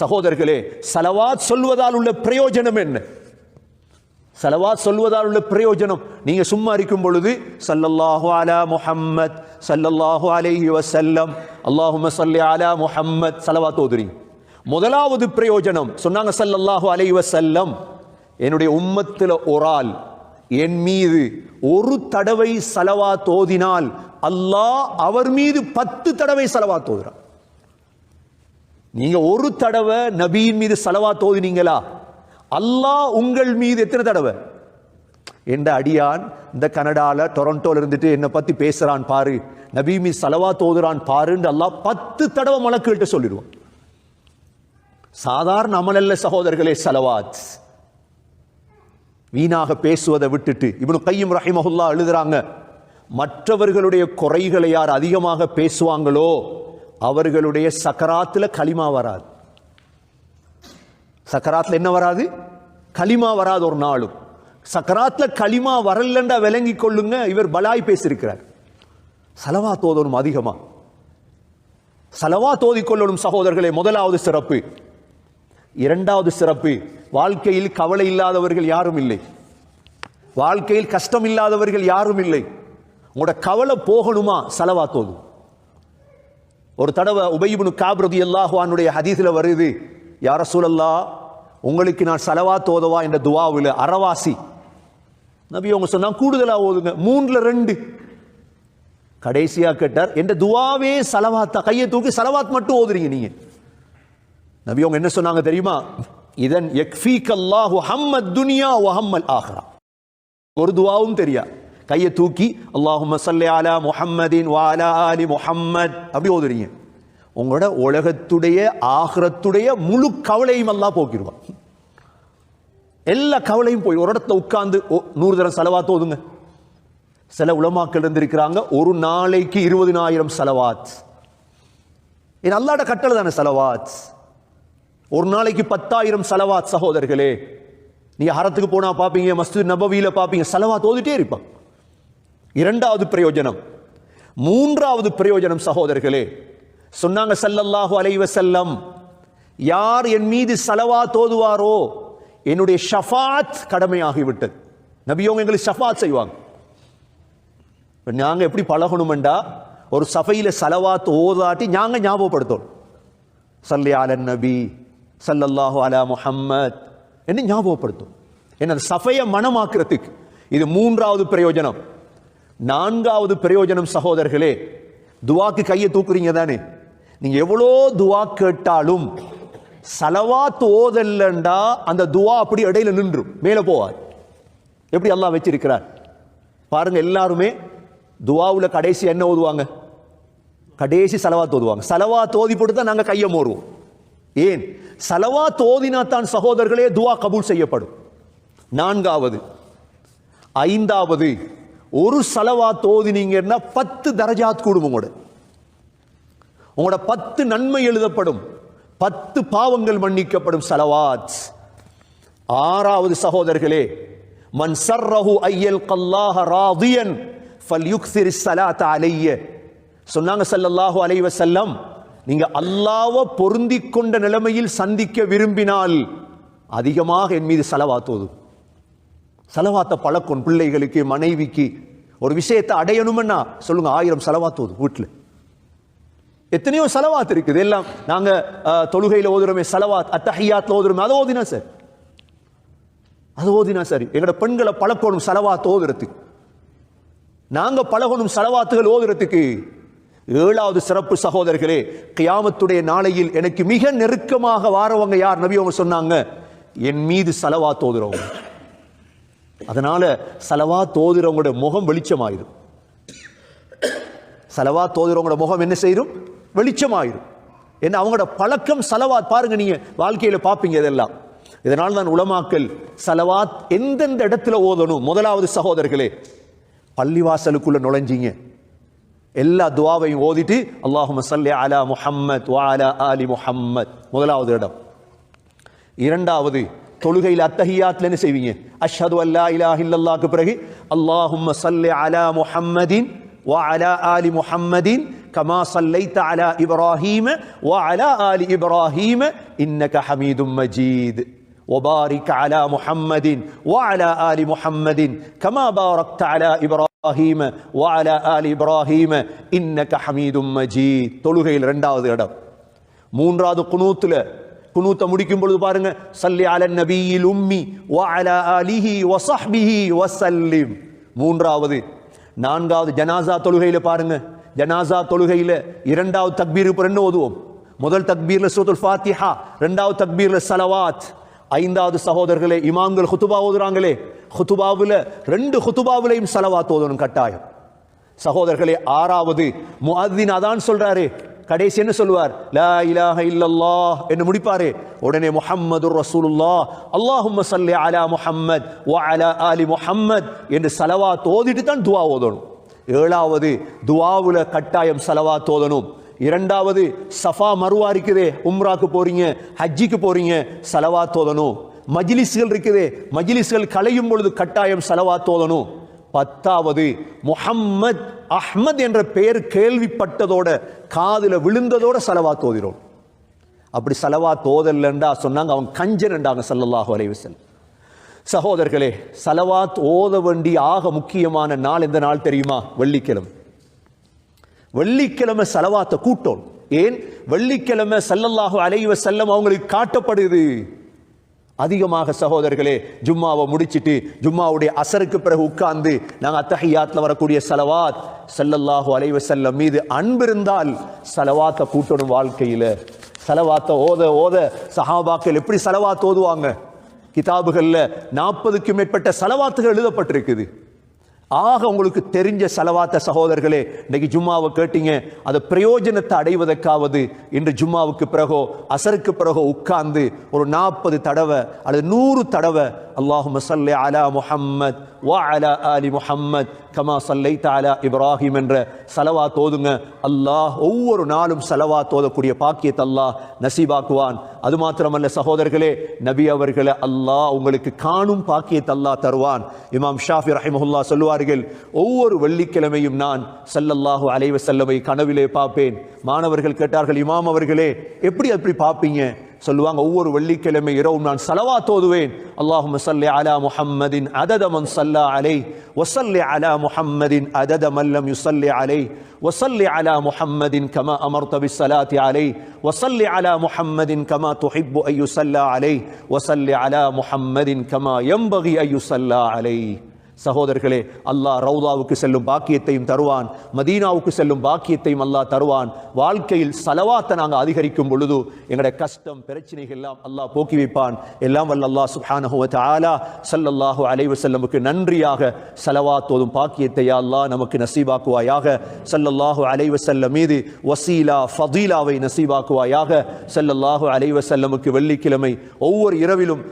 சகோதரர்களே சலவாத் சொல்வதால் உள்ள பிரயோஜனம் என்ன? சலவாத் சொல்வதால் உள்ள பிரயோஜனம் நீங்க சும்மா இருக்கும் பொழுது சல்லல்லாஹு அலா முஹம்மத் சல்லல்லாஹு அலைஹி வசல்லம் அல்லாஹும்ம ஸல்லி அலா முஹம்மத் சலவாத் ஓதுறீங்க முதலாவது பிரயோஜனம் சொன்னாங்க சல்லல்லாஹு அலைஹி வசல்லம் என்னுடைய உம்மத்தில் ஒரு ஆள் என் மீது ஒரு தடவை சலவா தோதினால் அல்லாஹ் அவர் மீது பத்து தடவை சலவா தோதுறான். நீங்க ஒரு தடவை நபியின் மீது சலவாத் தோதினீங்களா அல்லாஹ் உங்கள் மீது எத்தனை தடவை? என்ற அடியான் இந்த கனடால டொரண்டோல இருந்துட்டு என்னை பத்தி பேசுறான் பாரு. நபி மீ சலவா தோதுறான் பாருன்னு அல்லாஹ் பத்து தடவை மலக்குகிட்ட சொல்லிடுவான். சாதாரண அமலல்ல சகோதரர்களே சலவாத். வீணாக பேசுவதை விட்டுட்டு இவனு கையும் ரஹிமஹுல்லா எழுதுறாங்க மற்றவர்களுடைய குறைகளை யார் அதிகமாக பேசுவாங்களோ அவர்களுடைய சக்கராத்தில் களிமா வராது. சக்கராத்தில் என்ன வராது? களிமா வராது ஒரு நாளும். சக்கராத்தில் களிமா வரலண்டா விளங்கி கொள்ளுங்க இவர் பலாய் பேசியிருக்கிறார். சலவா தோதனும் அதிகமா. சலவா தோதிக்கொள்ளணும் சகோதரர்களே முதலாவது சிறப்பு. இரண்டாவது சிறப்பு வாழ்க்கையில் கவலை இல்லாதவர்கள் யாரும் இல்லை. வாழ்க்கையில் கஷ்டம் இல்லாதவர்கள் யாரும் இல்லை. உங்களோட கவலை போகணுமா? சலவா தோதும் ஒரு தடவை உபயிபுனு காபிரதி அல்லாஹுவானுடைய ஹதீஸில் வருது யார சூழல்லா உங்களுக்கு நான் சலவா தோதவா என்ற துவாவில் அறவாசி. நபி அவங்க சொன்னால் கூடுதலாக ஓதுங்க. மூணில் ரெண்டு. கடைசியாக கேட்டார் என்ற துவாவே சலவாத்தா கையை தூக்கி சலவாத் மட்டும் ஓதுறீங்க நீங்க. நபி அவங்க என்ன சொன்னாங்க தெரியுமா? இதன் எக்ஃபீக் அல்லாஹு ஹம்மத் துனியா ஒஹம்மல் ஹம்மல் ஆஹ்ரா. ஒரு துவாவும் தெரியா? கையை தூக்கி அல்லாஹும் சல்லி அலா முஹம்மதின் வாலா அலி முஹம்மத் அப்படி ஓதுறீங்க. உங்களோட உலகத்துடைய ஆகிரத்துடைய முழு கவலையும் எல்லாம் போக்கிடுவான். எல்லா கவலையும் போய் ஒரு இடத்துல உட்காந்து ஓ, நூறு தரம் செலவாத் ஓதுங்க. சில உலமாக்கள் இருந்திருக்கிறாங்க ஒரு நாளைக்கு இருபதினாயிரம் செலவாத். என் அல்லாட கட்டளை தானே செலவாத். ஒரு நாளைக்கு பத்தாயிரம் செலவாத் சகோதரர்களே. நீங்க ஹரத்துக்கு போனா பாப்பீங்க மஸ்து நபவியில பாப்பீங்க செலவாத் ஓதிட்டே இருப்பான். இரண்டாவது பிரயோஜனம். மூன்றாவது பிரயோஜனம் சகோதரர்களே சொன்னாங்க ஸல்லல்லாஹு அலைவ செல்லம் யார் என் மீது சலவா தோதுவாரோ என்னுடைய ஷஃபாத் கடமையாகிவிட்டது. நபியோங்க எங்களுக்கு ஷஃபாத் செய்வாங்க. நாங்கள் நாங்க எப்படி பழகணுமெண்டா ஒரு சபையில சலவாத் ஓதாட்டி நாங்கள் ஞாபகப்படுத்தணும். சல்லி அலன் நபி சல்லல்லாஹு அலா முஹம்மத் என்று ஞாபகப்படுத்தும். என்ன அந்த சபையை மனமாக்குறதுக்கு இது மூன்றாவது பிரயோஜனம். நான்காவது பிரயோஜனம் சகோதரர்களே துவாக்கு கையை தூக்குறீங்க தானே? நீங்க எவ்வளோ துவா கேட்டாலும் சலவாத் ஓதல்லண்டா அந்த துவா அப்படி இடையில நின்றும் மேலே போவார். எப்படி அல்லாஹ் வச்சிருக்கிறார்? பாருங்க எல்லாருமே துவாவில் கடைசி என்ன ஓதுவாங்க? கடைசி சலவாத் ஓதுவாங்க. சலவாத் ஓதி போட்டு தான் நாங்கள் கையை மோறுவோம் ஏன்? சலவாத் ஓதினா தான் சகோதரர்களே துவா கபூல் செய்யப்படும். நான்காவது ஐந்தாவது ஒரு சலவா தோதினீங்கன்னா பத்து தரஜாத் கூடும் உங்களோட. உங்களோட பத்து நன்மை எழுதப்படும். பத்து பாவங்கள் மன்னிக்கப்படும் சலவாத். ஆறாவது சகோதரர்களே மன் சர்ரஹு ஐயல் கல்லாஹ ராதியன் ஃபல்யுக்சிர் சலாத் அலைய. சொன்னாங்க சல்லல்லாஹு அலைவ செல்லம் நீங்க அல்லாஹ்வை பொருந்திக் கொண்ட நிலைமையில் சந்திக்க விரும்பினால் அதிகமாக என் மீது சலவாத் ஓது செலவாத்தை பழக்கம் பிள்ளைகளுக்கு மனைவிக்கு ஒரு விஷயத்தை அடையணும்னா சொல்லுங்க ஆயிரம் சலவாத் வீட்டில் எத்தனையோ செலவாத்து இருக்குது. எல்லாம் நாங்க தொழுகையில் ஓதுறோமே செலவாத் அத்தஹியாத்ல ஓதுறோமே அதை ஓதினா சார். அது ஓதினா சரி. எங்களோட பெண்களை பழக்கணும் செலவாத்து ஓதுறதுக்கு. நாங்க பழகணும் செலவாத்துகள் ஓதுறதுக்கு. ஏழாவது சிறப்பு சகோதரர்களே கியாமத்துடைய நாளையில் எனக்கு மிக நெருக்கமாக வாரவங்க யார்? நபி அவங்க சொன்னாங்க என் மீது செலவாத்து ஓதுறவங்க. அதனால செலவா தோதுறவங்களோட முகம் வெளிச்சமாயிரும். செலவா தோதுறவங்களோட முகம் என்ன செய்யும்? வெளிச்சமாயிரும். என்ன அவங்களோட பழக்கம் சலவாத். பாருங்க நீங்க வாழ்க்கையில பார்ப்பீங்க இதெல்லாம். இதனால் தான் உலமாக்கல் சலவாத் எந்தெந்த இடத்துல ஓதணும்? முதலாவது சகோதரர்களே பள்ளிவாசலுக்குள்ள நுழைஞ்சீங்க. எல்லா துவாவையும் ஓதிட்டு அல்லாஹும் சல்லி அலா முஹம்மத் வ அலா ஆலி முஹம்மத். முதலாவது இடம். இரண்டாவது தொழுகையில் அத்தஹியாத்ல என்ன செய்வீங்க அஷ்ஹது அல்லா இலாஹ இல்லல்லாஹ்க்கு பிறகு அல்லாஹும்ம சல்லி அலா முஹம்மதின் வ அலா ஆலி முஹம்மதின் كما صليت على ابراهيم وعلى ال ابراهيم انك حميد مجيد وبارك على محمد وعلى ال محمد كما باركت على ابراهيم وعلى ال ابراهيم انك حميد مجيد தொழுகையில் இரண்டாவது இடம் மூன்றாவது குனூத்துல குனூத்த முடிக்கும் பொழுது பாருங்க சல்லி அல நபியில் உம்மி வஅலா ஆலிஹி வஸஹ்பிஹி வஸல்லிம். மூன்றாவது நான்காவது ஜனாசா தொழுகையில் பாருங்க ஜனாசா தொழுகையில் இரண்டாவது தக்பீர் ரெண்டு ஓதுவோம். முதல் தக்பீர்ல சூத்துல் ஃபாத்திஹா ரெண்டாவது தக்பீர்ல சலவாத். ஐந்தாவது சகோதரர்களே இமாம்கள் ஹுத்துபா ஓதுறாங்களே ஹுத்துபாவில் ரெண்டு ஹுத்துபாவிலையும் சலவாத் ஓதணும் கட்டாயம். சகோதரர்களே ஆறாவது முஅத்தின் அதான் சொல்றாரு கடைசி என்ன சொல்லுவார் லா இலாஹ இல்லல்லா என்று முடிப்பாரு. உடனே முஹம்மது ரசூலுல்லாஹ் அல்லாஹும்ம சல்லி அலா முஹம்மத் வ அலா ஆலி முஹம்மத் என்று சலவாத் ஓதிட்டு தான் துவா ஓதணும். ஏழாவது துவாவுல கட்டாயம் சலவாத் ஓதணும். இரண்டாவது சஃபா மருவா இருக்குதே உம்ராக்கு போறீங்க ஹஜ்ஜிக்கு போறீங்க சலவாத் ஓதணும். மஜிலிஸ்கள் இருக்குதே மஜிலிஸ்கள் கலையும் பொழுது கட்டாயம் சலவாத் ஓதணும். பத்தாவது முஹம்மத் அஹ்மத் என்ற பெயர் கேள்விப்பட்டதோட காதுல விழுந்ததோட செலவா தோதிரோம் அப்படி செலவா ஓதல்லண்டா சொன்னாங்க அவன் கஞ்சன் என்றாங்க சல்லல்லாஹு அலைவசல் சகோதரர்களே சலவாத் ஓத வேண்டிய ஆக முக்கியமான நாள் எந்த நாள் தெரியுமா? வெள்ளிக்கிழமை. வெள்ளிக்கிழமை சலவாத்தை கூட்டோம். ஏன்? வெள்ளிக்கிழமை சல்லல்லாஹு அலைவ செல்லம் அவங்களுக்கு காட்டப்படுது. அதிகமாக சகோதரர்களே ஜும்மாவை முடிச்சிட்டு ஜும்மாவுடைய அசருக்கு பிறகு உட்கார்ந்து நாங்கள் அத்தகையாத்தில் வரக்கூடிய செலவாத் செல்லல்லாஹோ அலைவ செல்லம் மீது அன்பு இருந்தால் செலவாத்தை கூட்டணும் வாழ்க்கையில். செலவாத்தை ஓத ஓத. சஹாபாக்கள் எப்படி சலவாத் ஓதுவாங்க? கிதாபுகளில் நாற்பதுக்கும் மேற்பட்ட செலவாத்துகள் எழுதப்பட்டிருக்குது. ஆக உங்களுக்கு தெரிஞ்ச செலவாத்த சகோதரர்களே இன்னைக்கு ஜும்மாவை கேட்டீங்க. அது பிரயோஜனத்தை அடைவதற்காவது இன்று ஜும்மாவுக்கு பிறகோ அசருக்கு பிறகோ உட்கார்ந்து ஒரு நாற்பது தடவை அல்லது நூறு தடவை அல்லாஹு மசல்லே அலா முஹம்மத் வா அலா அலி முஹம்மத் கமா சல்லை அலா இப்ராஹிம் என்ற செலவா தோதுங்க. அல்லாஹ் ஒவ்வொரு நாளும் செலவா தோதக்கூடிய பாக்கியத்தை அல்லாஹ் நசீபாக்குவான். அது மாத்திரமல்ல சகோதரர்களே நபி அவர்களை அல்லாஹ் உங்களுக்கு காணும் பாக்கியத்தை அல்லாஹ் தருவான். இமாம் ஷாஃபி ரஹிமஹுல்லா சொல்லுவார்கள் ஒவ்வொரு வெள்ளிக்கிழமையும் நான் சல்லல்லாஹு அலைஹி வஸல்லமை கனவிலே பார்ப்பேன் மாணவர்கள் கேட்டார்கள் இமாம் அவர்களே எப்படி அப்படி பார்ப்பீங்க சொல்லுவாங்க ஒவ்வொரு வெள்ளிக்கிழமை இரவும் நான் சலவா தோதுவேன் அல்லாஹும் சல்லி அலா முஹம்மதின் அதத மன் சல்லா அலை வசல்லி அலா முஹம்மதின் அதத மல்லம் யுசல்லி அலை وصل على محمد كما امرت بالصلاه عليه وصل على محمد كما تحب ان يصلى عليه وصل على محمد كما ينبغي ان يصلى عليه சகோதரர்களே அல்லாஹ் ரவுதாவுக்கு செல்லும் பாக்கியத்தையும் தருவான். மதீனாவுக்கு செல்லும் பாக்கியத்தையும் அல்லாஹ் தருவான். வாழ்க்கையில் சலவாத்தை நாங்கள் அதிகரிக்கும் பொழுது எங்களுடைய கஷ்டம் பிரச்சனைகள் எல்லாம் அல்லாஹ் போக்கி வைப்பான். எல்லாம் வல்ல அல்லாஹ் சுஹானஹுவத் ஆலா சல்லல்லாஹு அலைவு செல்லமுக்கு நன்றியாக சலவாத் பாக்கியத்தை அல்லாஹ் நமக்கு நசீபாக்குவாயாக. சல்லல்லாஹு அலைவு செல்ல மீது வசீலா ஃபதீலாவை நசீபாக்குவாயாக. சல்லல்லாஹு அலைவு செல்லமுக்கு வெள்ளிக்கிழமை ஒவ்வொரு இரவிலும்